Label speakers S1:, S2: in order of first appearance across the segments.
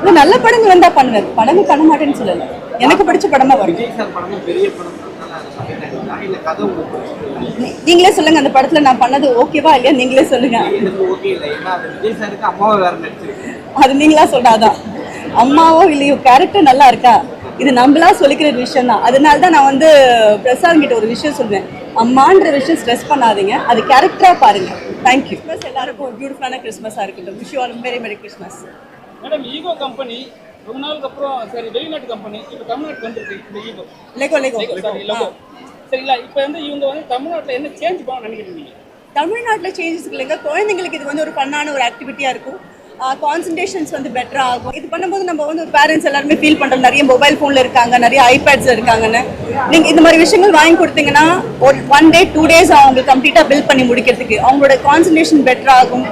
S1: இது நல்ல படங்கள் வந்தா பண்ணுவேன் படங்கள் பண்ண மாட்டேன்னு சொல்லல. எனக்கு பிடிச்ச படமா வரும்.
S2: பெரிய படம்
S1: நீங்களே சொல்லுங்க அந்த படத்துல நான் பண்ணது ஓகேவா இல்லையா நீங்களே சொல்லுங்க.
S2: அது
S1: நீங்களா சொன்னாதான் அம்மாவோ இல்லையோ கேரக்டர் நல்லா இருக்கா? இது நம்மளா சொல்லிக்கிற விஷயம் தான் அதனால தான் நான் வந்து பிரசாந்த் கிட்ட ஒரு விஷயம் சொல்வேன் அம்மான்ற விஷயம் ஸ்ட்ரெஸ் பண்ணாதீங்க. அது கேரக்டரா பாருங்க. தேங்க்யூ கிறிஸ்மஸ் எல்லாருக்கும் பியூட்டிஃபுல்லான கிறிஸ்மஸா இருக்கட்டும். Wish all very very Christmas
S3: madam ego company ரொம்ப நாளுக்கு அப்புறம் சரி வெளிநாட்டு கம்பெனி இப்போ தமிழ்நாட்டுக்கு வந்திருக்கு இந்த ego.
S1: Lego Lego.
S3: Sorry logo. சரிங்களா? இப்போ வந்து இவங்க வந்து தமிழ்நாட்டில் என்ன சேஞ்ச் பண்ண நினைக்கிறீங்க?
S1: தமிழ்நாட்டில் சேஞ்சஸ் இல்லைங்க குழந்தைங்களுக்கு இது வந்து ஒரு பண்ணான ஒரு ஆக்டிவிட்டியாக இருக்கும். கான்சன்ட்ரேஷன்ஸ் வந்து பெட்டர் ஆகும். இது பண்ணும்போது நம்ம வந்து ஒரு பேரண்ட்ஸ் எல்லாருமே ஃபீல் பண்ணுறோம் நிறைய மொபைல் ஃபோனில் இருக்காங்க நிறைய ஐபேட்ஸ் இருக்காங்கன்னு. நீங்கள் இந்த மாதிரி விஷயங்கள் வாங்கி கொடுத்தீங்கன்னா ஒரு ஒன் டே டூ டேஸ் அவங்க கம்ப்ளீட்டாக பில்ட் பண்ணி முடிக்கிறதுக்கு அவங்களோட கான்சன்ட்ரேஷன் பெட்டர் ஆகும்.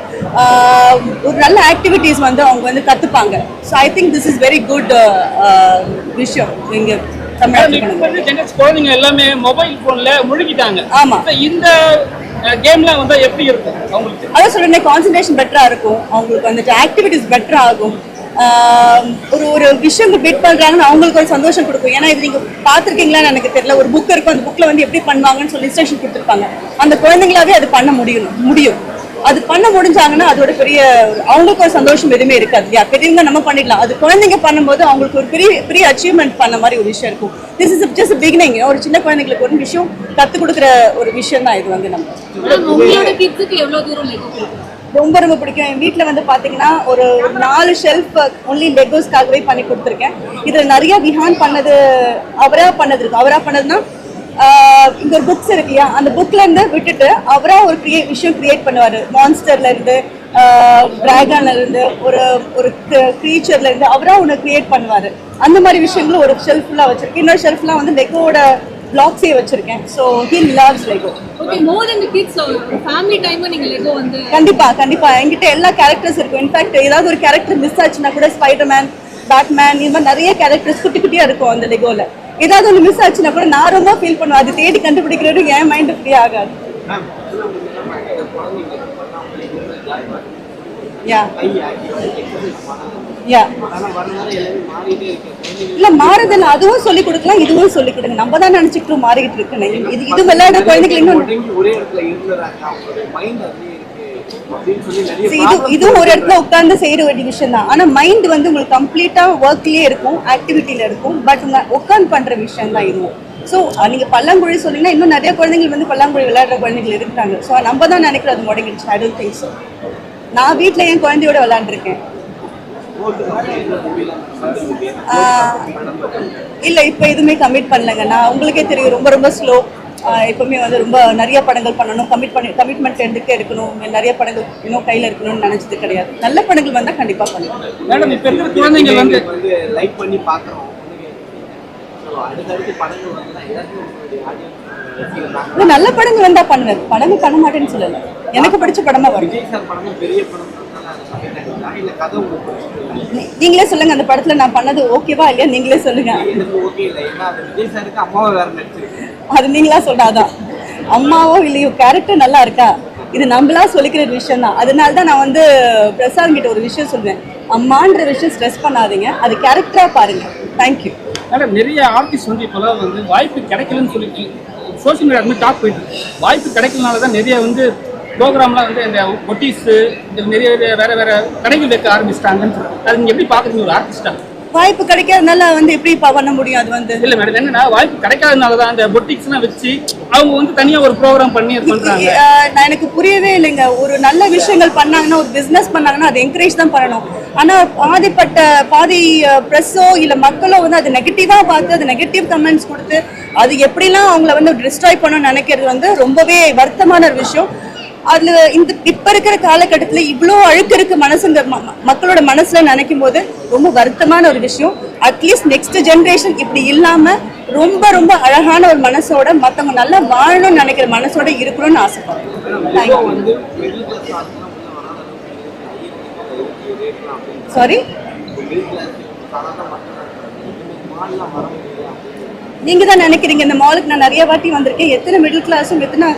S1: ஒரு நல்ல ஆக்டிவிட்டீஸ் வந்து அவங்க வந்து கற்றுப்பாங்க so I think this is very good விஷயம் இங்கே தமிழ்நாட்டில்
S3: குழந்தைங்க எல்லாமே மொபைல் ஃபோனில் முழுகிட்டாங்க.
S1: ஆமா.
S3: இப்ப இந்த கேம்லாம் வந்து எப்படி இருக்கும் அவங்களுக்கு?
S1: அதான் சொல்றேன் கான்சன்ட்ரேஷன் பெட்டரா இருக்கும். அவங்களுக்கு வந்துட்டு ஆக்டிவிட்டிஸ் பெட்டர் ஆகும். ஒரு ஒரு விஷயம் பிட் பண்ணுறாங்கன்னு அவங்களுக்கு ஒரு சந்தோஷம் கொடுக்கும். ஏன்னா இது நீங்கள் பார்த்துருக்கீங்களான்னு எனக்கு தெரியல. ஒரு புக் இருக்கும் அந்த புக்கில் வந்து எப்படி பண்ணுவாங்கன்னு சொல்லி இன்ஸ்ட்ரக்ஷன் கொடுத்துருப்பாங்க. அந்த குழந்தைங்களாவே அது பண்ண முடியும் முடியும். அது பண்ண முடிஞ்சாங்கன்னா அதோட பெரிய அவங்களுக்கு ஒரு சந்தோஷம் எதுவுமே இருக்காது இல்லையா? பெரியவங்க நம்ம பண்ணிடலாம். அது குழந்தைங்க பண்ணும்போது அவங்களுக்கு ஒரு பெரிய பெரிய அச்சீவ்மெண்ட் பண்ண மாதிரி ஒரு விஷயம் இருக்கும். திஸ் இஸ் ஜஸ்ட் பிகினிங் ஒரு சின்ன குழந்தைங்களுக்கு ஒரு விஷயம் கற்றுக் கொடுக்குற ஒரு விஷயம் தான் இது வந்து நம்ம. ரொம்ப ரொம்ப பிடிக்கும். என் வீட்டில் வந்து பார்த்தீங்கன்னா ஒரு ஒரு நாலு ஷெல்ஃப் ஒன்லி லெகோஸ்க்காகவே பண்ணி கொடுத்துருக்கேன். இதில் நிறைய விஹான் பண்ணது அவராக பண்ணது இருக்கு. அவராக பண்ணதுன்னா இங்க ஒரு புக்ஸ் இருக்கு இல்லையா அந்த புக்ல இருந்து விட்டுட்டு அவரா ஒரு கிரியே விஷயம் கிரியேட் பண்ணுவாரு. மான்ஸ்டர்ல இருந்து டிராகன்ல இருந்து ஒரு ஒரு க்ரீச்சர்ல இருந்து அவரா ஒன்று கிரியேட் பண்ணுவாரு. அந்த மாதிரி விஷயங்களும் ஒரு ஷெல்ஃப்லாம் வச்சிருக்கேன். இன்னொரு ஷெல்ஃப்லாம் வந்து லெகோட பிளாக்ஸே வச்சிருக்கேன். So he loves Lego
S4: okay more then kids family time நீங்க லெகோ வந்து
S1: கண்டிப்பா கண்டிப்பா. என்கிட்ட எல்லா கேரக்டர்ஸ் இருக்கும். இன்ஃபேக்ட் ஏதாவது ஒரு கேரக்டர் மிஸ் ஆச்சுன்னா கூட ஸ்பைடர்மேன் பேட்மேன் இந்த மாதிரி நிறைய கேரக்டர்ஸ் குட்டி குட்டியா இருக்கும் அந்த லெகோல ஏதாவது ஒன்று மிஸ் ஆச்சுன்னா கூட நான் ரொம்ப ஃபீல் பண்ணுவேன். அது தேடி கண்டுபிடிக்கிறது என் மைண்டு ஃப்ரீ ஆகாது. யா யா இல்ல மாறுதல் அதுவும் சொல்லி கொடுக்கலாம் இதுவும் சொல்லி கொடுங்க. நம்ம தான் நினைச்சுக்கிட்டு மாறிக்கிட்டு இருக்கேன் இது இது விளையாட குழந்தைகள் இன்னும் இது இதுவும் ஒரு இடத்துல உட்கார்ந்து செய்யற வேண்டிய விஷயம் தான். ஆனா மைண்ட் வந்து உங்களுக்கு கம்ப்ளீட்டா ஒர்க்லயே இருக்கும் ஆக்டிவிட்டியில இருக்கும் பட் உட்கார்ந்து பண்ற விஷயம் தான் இதுவும். ஸோ நீங்க பல்லாங்குழி சொன்னீங்கன்னா இன்னும் நிறைய குழந்தைகள் வந்து பல்லாங்குழி விளையாடுற குழந்தைகள் இருக்காங்க. ஸோ நம்ம தான் நினைக்கிறது அது முடங்கிடுச்சு. ஐ டோன்ட் திங்க் ஸோ நான் வீட்ல என் குழந்தையோட விளையாண்டுருக்கேன். இல்ல இப்போ எதுவுமே கமிட் பண்ணலங்க. நான் உங்களுக்கே தெரியும் ரொம்ப ரொம்ப ஸ்லோ எப்பவுமே வந்து ரொம்ப நிறைய படங்கள் பண்ணணும். கமிட் பண்ணி கமிட்மெண்ட் எடுத்துக்கிட்டே இருக்கணும். நிறைய படங்கள் இன்னும் கையில இருக்கணும்னு நினைச்சது கிடையாது. நல்ல படங்கள் வந்தா கண்டிப்பா பண்ணுவேன்
S3: மேடம் இப்போ இருக்கிற குழந்தைங்க வந்து
S2: லைக் பண்ணி பார்க்குறோம்.
S1: நல்ல படங்கள் வந்தா பண்ணுவேன் படங்கள் பண்ண மாட்டேன்னு சொல்லல. எனக்கு பிடிச்ச படமா வரும். நீங்களே சொல்லுங்க. அந்த படத்துல நான் பண்ணது ஓகேவா இல்லையா? நீங்களே சொல்லுங்க.
S2: அது
S1: நீங்களா சொன்னாதான் அம்மாவோ இல்லையோ கேரக்டர் நல்லா இருக்கா? இது நம்மளா சொல்லிக்கிற விஷயம் தான். அதனால தான் நான் வந்து பிரசாந்த் கிட்ட ஒரு விஷயம் சொல்வேன் அம்மான்ற விஷயம் ஸ்ட்ரெஸ் பண்ணாதீங்க. அது கேரக்டரா பாருங்க. தேங்க்யூ
S3: மேடம் நிறைய ஆர்டிஸ்ட் வந்து இப்போலாம் வந்து வாய்ப்பு கிடைக்கலன்னு சொல்லிட்டு சோஷியல் மீடியா வந்து டாக் போயிட்டு வாய்ப்பு கிடைக்கலனால தான் நிறைய வந்து ப்ரோக்ராம்லாம் வந்து இந்த ஒட்டிஸு இந்த நிறைய வேறு வேறு கடைகள் வைக்க ஆரம்பிச்சிட்டாங்கன்னு சொல்றாங்க. அது நீங்கள் எப்படி பார்க்குறீங்க ஒரு ஆர்டிஸ்ட்டாக
S1: வாய்ப்பு கிடைக்காதனால வந்து எப்படி பண்ண முடியும்? அது வந்து.
S3: இல்லை மேடம் என்னன்னா வாய்ப்பு கிடைக்காதனால தான் அந்த பொட்டிக்ஸ்லாம் வச்சு அவங்க வந்து தனியாக ஒரு ப்ரோக்ராம் பண்ணி
S1: ஆஹ் நான் எனக்கு புரியவே இல்லைங்க. ஒரு நல்ல விஷயங்கள் பண்ணாங்கன்னா ஒரு பிசினஸ் பண்ணாங்கன்னா அது என்கரேஜ் தான் பண்ணணும். ஆனா பாதிப்பட்ட பாதி ப்ரெஸ்ஸோ இல்ல மக்களோ வந்து அது நெகட்டிவா பார்த்து அது நெகட்டிவ் கமெண்ட்ஸ் கொடுத்து அது எப்படிலாம் அவங்கள வந்து டிஸ்ட்ராய் பண்ணணும்னு நினைக்கிறது வந்து ரொம்பவே வருத்தமான ஒரு விஷயம். அதுல இந்த இப்ப இருக்கிற காலகட்டத்துல இவ்வளோ அழுக்கு இருக்கு மனசுங்க மக்களோட மனசுல நினைக்கும் போது ரொம்ப வருத்தமான ஒரு விஷயம். அட்லீஸ்ட் நெக்ஸ்ட் ஜென்ரேஷன் இப்படி இல்லாம ரொம்ப ரொம்ப அழகான ஒரு மனசோட மத்தவங்க நல்லா வாழணும்னு நினைக்கிற மனசோட இருக்கணும்னு ஆசைப்படுறேன் சாரி நீங்க தான் நினைக்கிறீங்க இந்த மாலுக்கு நான் நிறைய வாட்டி வந்திருக்கேன். எத்தனை மிடில் கிளாஸும் எத்தனை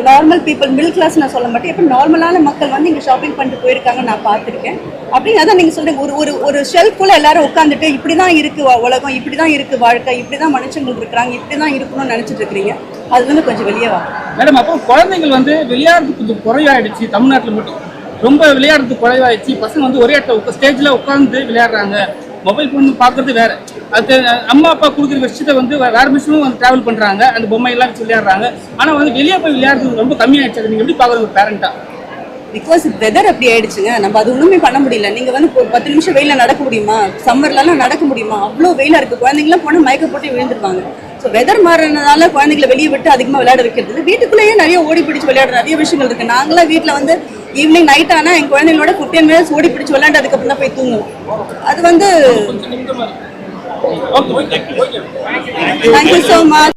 S1: நார்மல் பீப்புள் மிடில் கிளாஸ் நான் சொல்ல மாட்டேன். இப்போ நார்மலான மக்கள் வந்து இங்கே ஷாப்பிங் பண்ணிட்டு போயிருக்காங்க நான் பார்த்துருக்கேன். அப்படி அதான் நீங்கள் சொல்கிறீங்க ஒரு ஒரு ஒரு ஷெல்ஃபுள்ள எல்லாரும் உட்காந்துட்டு இப்படி தான் இருக்குது வா- உலகம் இப்படி தான் இருக்கு வாழ்க்கை இப்படி தான் மனுஷங்கள் இருக்கிறாங்க இப்படி தான் இருக்கணும்னு நினச்சிட்டு இருக்கிறீங்க. அது வந்து கொஞ்சம் வெளியே வா.
S3: மேடம் அப்போ குழந்தைகள் வந்து விளையாடுறது கொஞ்சம் குறைவாயிடுச்சு தமிழ்நாட்டில் மட்டும். ரொம்ப விளையாடுறது குறைவாயிடுச்சு. பசங்க வந்து ஒரே இடத்துல ஸ்டேஜில் உட்காந்து விளையாடுறாங்க. மொபைல் ஃபோன் பார்க்கறது வேற. அது அம்மா அப்பா கொடுக்குற விஷயத்தை வந்து வேறு வேற வந்து ட்ராவல் பண்ணுறாங்க அந்த பொம்மை எல்லாம் வச்சு விளையாடுறாங்க. ஆனால் வந்து வெளியே போய் விளையாடுறது ரொம்ப கம்மியாயிடுச்சு. அது நீங்கள் எப்படி பார்க்குறது ஒரு பேரண்ட்டாக
S1: பிகாஸ் வெதர் அப்படி ஆயிடுச்சுங்க. நம்ம அது ஒண்ணுமே பண்ண முடியல. நீங்க வந்து ஒரு பத்து நிமிஷம் வெயில நடக்க முடியுமா? சம்மர்லலாம் நடக்க முடியுமா? அவ்வளோ வெயிலா இருக்கு. குழந்தைங்களாம் போனால் மயக்க போட்டு விழுந்துருவாங்க. ஸோ வெதர் மாறினதால குழந்தைங்களை வெளியே விட்டு அதிகமாக விளையாட வைக்கிறது வீட்டுக்குள்ளேயே நிறைய ஓடி பிடிச்சு விளையாடுற நிறைய விஷயங்கள் இருக்கு. நாங்களாம் வீட்டில் வந்து ஈவினிங் நைட் ஆனால் என் குழந்தைங்களோட ஃபிஃப்டீன் மினிட்ஸ் ஓடி பிடிச்சு விளையாண்டு அதுக்கப்புறம் தான் போய் தூங்குவோம். அது வந்து தேங்க்யூ ஸோ மச்